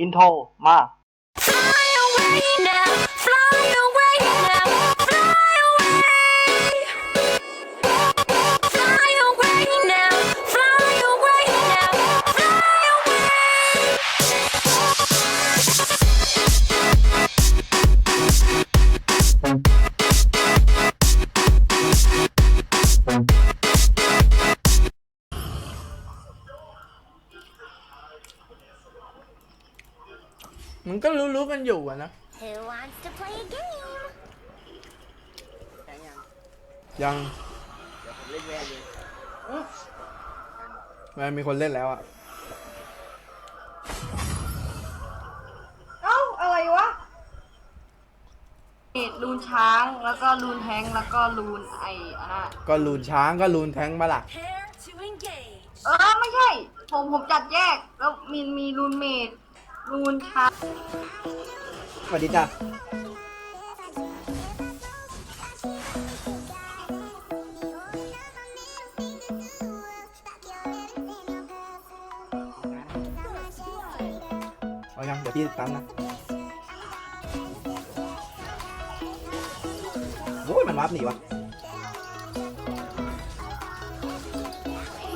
อินโทรมา มันก็รู้ๆกันอยู่อะนะ Who wants to play a game? ยังมันมีคนเล่นแล้วอะเอ้า อะไรวะเอ็ดลูนช้างแล้วก็ลูนแทงค์แล้วก็ลูนไออันน่ะก็ลูนช้างก็ลูนแทงค์มาล่ะ Prepare to engage. เออไม่ใช่ ผมผมจัดแยก แล้วมีมีลูนเมด ลูนช้างสวัสดีจ้ะเอายังเดี๋ยวพี่ตั้งนะโอ้ยมันวาร์ปหนีวะ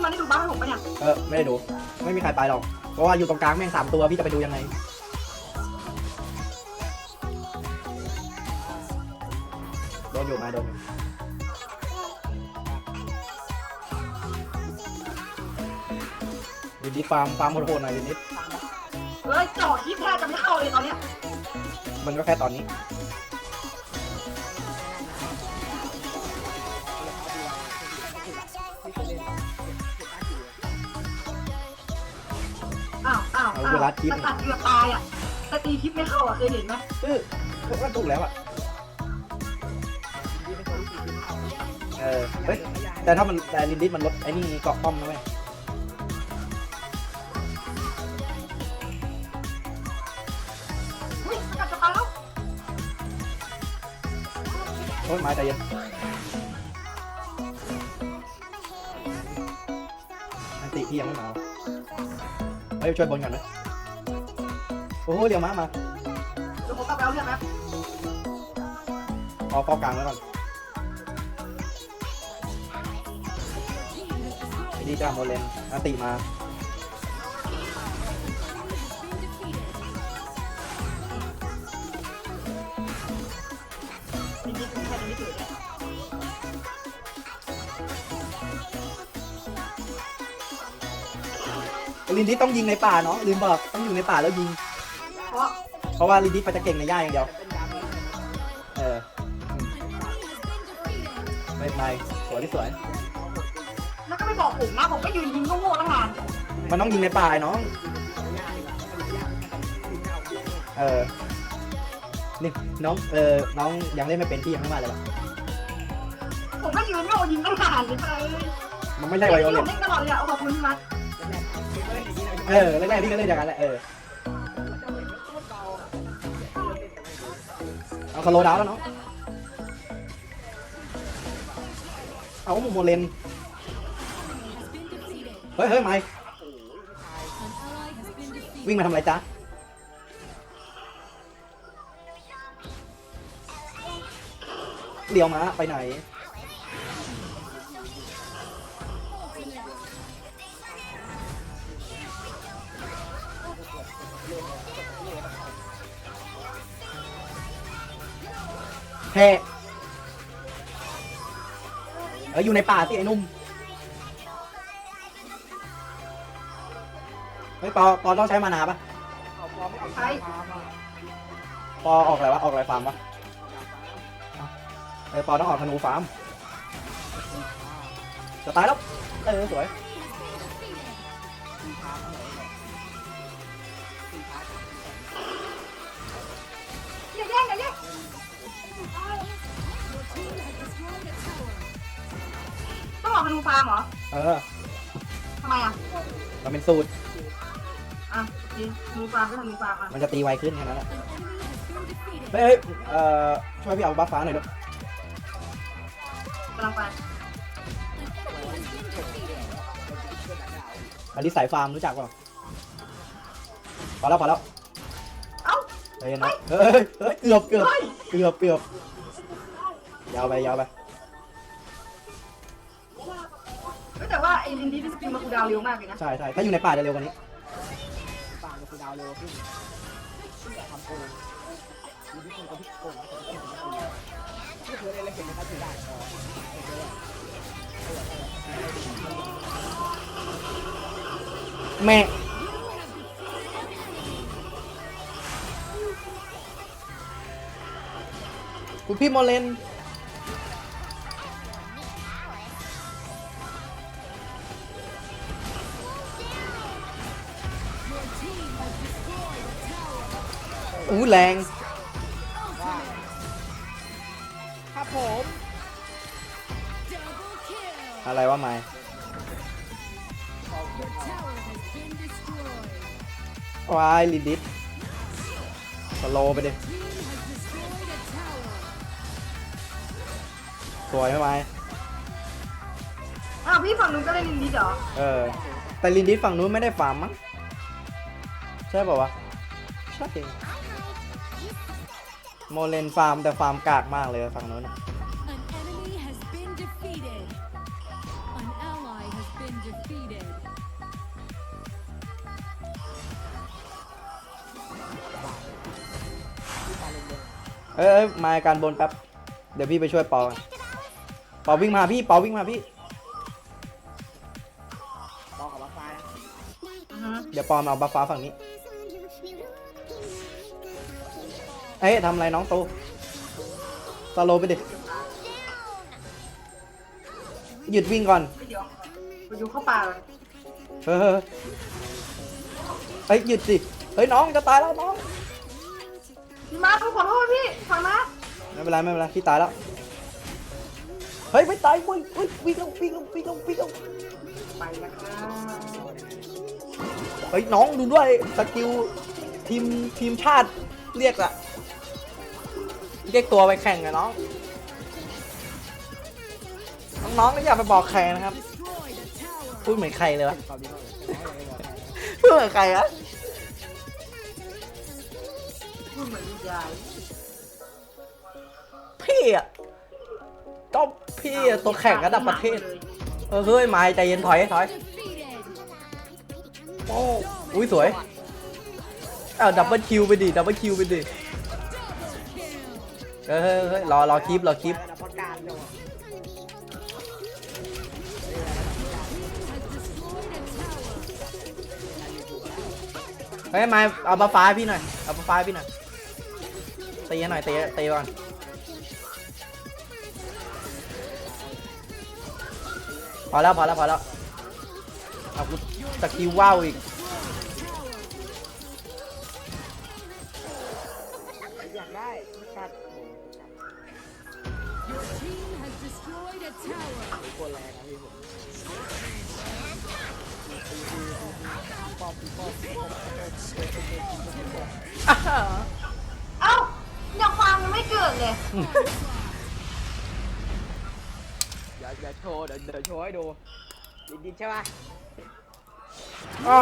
มันได้ดูบ้านให้ผมปะเนี่ย เออ ไม่ได้ดู ไม่มีใครไปหรอก เพราะว่าอยู่ตรงกลางแม่งสามตัวพี่จะไปดูยังไงโดนอยู่มาโดนอยู่ดิดิฟาร์มฟาร์มโหดๆหน่อยดิดิเฮ้ยจ่อคลิปแทบจะไม่เข้าเลยตอนเนี้ยมันก็แค่ตอนนี้ อ้าวอ้าวเอาอ้าวเวลาคลิปแต่ตัดเกือบตายอะแต่ตีคลิปไม่เข้าอะเคยเห็นไหมเออก็ถูกแล้วอะ เออ เฮ้ย แต่ถ้ามันแต่ลินดิสมันลดไอ้นี่เกาะป้อมนะเว้ยเฮ้ยกัดจะตายแล้วโอ้ยไม้ใจเย็นอันติพี่ยังไม่มาวะเฮ้ยช่วยบนก่อนไหมโอ้โหเดี๋ยวมามาเดี๋ยวผมกลับไปเอาเรื่องนะเอาเฝ้ากลางไว้ก่อนไอ้นี่จ้าโมเลนอันติมา ลินดิสต้องยิงในป่าเนาะลืมบอกต้องอยู่ในป่าแล้วยิง เพราะเพราะว่าลินดิสมันจะเก่งในหญ้าอย่างเดียว เออไม่ไม่สวยที่สวย แล้วก็ไม่บอกผมนะผมก็ยืนยิงโง่ๆตั้งนานมันต้องยิงในป่าไอ้น้อง เออ นี่น้อง เออ น้องยังเล่นไม่เป็นพี่ยังไม่มาเลยหรอผมก็ยืนโง่ยิงตั้งนานเลยไปมันไม่ใช่ไวโอเลผมนเล่นตลอดเลยอะเอาขอบคุณพี่มัด เออแรกๆพี่ก็เล่นอย่างนั้นแหละเออเอาคาโลดาวแล้วเนาะเอาโมเลนเฮ้ยเฮ้ยไม่วิ่งมาทำอะไรจ๊ะเลี้ยวมาไปไหน แพ้เอออยู่ในป่าสิไอ้หนุ่มเฮ้ยปอปอต้องใช้มานาปะใช้ปอออกอะไรวะออกอะไรฟาร์มวะเออปอต้องออกธนูฟาร์มจะตายแล้วเออสวยอย่าแย่งอย่าแย่ง องออกมาดูฟาร์มเหรอเออทำไมอะมันเป็นสูตร อะโอเคดูฟาร์มก็ทำดูฟาร์มอะมันจะตีไวขึ้นแค่นั้นแหละเฮ้ยเฮ้ยเอ่อช่วยพี่เอาบัฟฟ้าหน่อยด้วยกำลังไปอันนี้สายฟาร์มรู้จักเปล่าพอแล้วพอแล้วเฮ้ยนะเฮ้ยเฮ้ยเกือบเกือบเกือบเกือบยาวไปยาวไป เฮ้ยแต่ว่าไอ้ลินดี้ที่สกิลมาคูลดาวน์เร็วมากเลยนะ ใช่ใช่ถ้าอยู่ในป่าจะเร็วกว่านี้ ป่าจะคือดาวเร็วขึ้นทำโกงดูที่คนกับที่โกงกับที่โกงไม่เคยได้เลยเห็นนะครับถือได้อ๋อเห็นเลยแม่คุณพี่โมเลน อู้แรงว่าครับผมอะไรวะไม้วายลิดิสสโลว์ไปดิสวยไหมไม้อ้าวพี่ฝั่งนู้นก็เล่นลินดี้เหรอ เออ แต่ลินดิสฝั่งนู้นไม่ได้ฟาร์มมั้งใช่ป่าวะ ใช่ โมเลนฟาร์มแต่ฟาร์มกากมากเลยฝั่งนู้นน่ะ An enemy has been defeated. An ally has been defeated. เอ้ยเอ้ยมาการบนแป๊บ เดี๋ยวพี่ไปช่วยปอก่อนปอวิ่งมาพี่ปอวิ่งมาพี่บอกกับว่าฟ้านะอือฮึเดี๋ยวปอมาเอาบัฟฟ้าฝั่งนี้ เอ้ยทำอะไรน้องโตสโลว์ไปดิ หยุดวิ่งก่อนเดี๋ยวไปดูเข้าป่าเลยเฮ้ยเฮ้ยเฮ้ยหยุดสิ เฮ้ยน้องจะตายแล้วน้อง พี่มาร์คขอโทษพี่ฝั่งมาร์คไม่เป็นไรไม่เป็นไรพี่ตายแล้ว เฮ้ยไม่ตายเว้ยเฮ้ยวิ่งลงวิ่งลงวิ่งลงวิ่งลงไปนะครับเฮ้ยน้องดูด้วยสกิลทีมทีมชาติเรียกอะ เรียกตัวไปแข่งกับน้องน้องๆก็อย่าไปบอกใครนะครับ พูดเหมือนใครเลยวะพูดเหมือนใครอะพูดเหมือนยายพี่อะก็พี่อะตัวแข่งระดับประเทศ เออเฮ้ยไม่ใจเย็นถอยถอยโอ้อุ้ยสวยอ้าวดับเบิลคิวไปดิดับเบิลคิวไปดิ เฮ้ยเฮ้ยเฮ้ยรอรอคลิปรอคลิปนะประกาศเลย Has destroyed a tower. เฮ้ยมาเอาบัฟฟ้าให้พี่หน่อย เอาบัฟฟ้าให้พี่หน่อยตีให้หน่อยตีตีก่อนพอแล้วพอแล้วพอแล้วเอากูตะคิวว่าวอีก destroyed a tower. ตัวแรงนะพี่ผมปอบปอบเอ้ายังฟังยังไม่เกิดเลยเดี๋ยวเดี๋ยวโชว์เดี๋ยวเดี๋ยวโชว์ให้ดูดินดินใช่ป่ะอ๋อ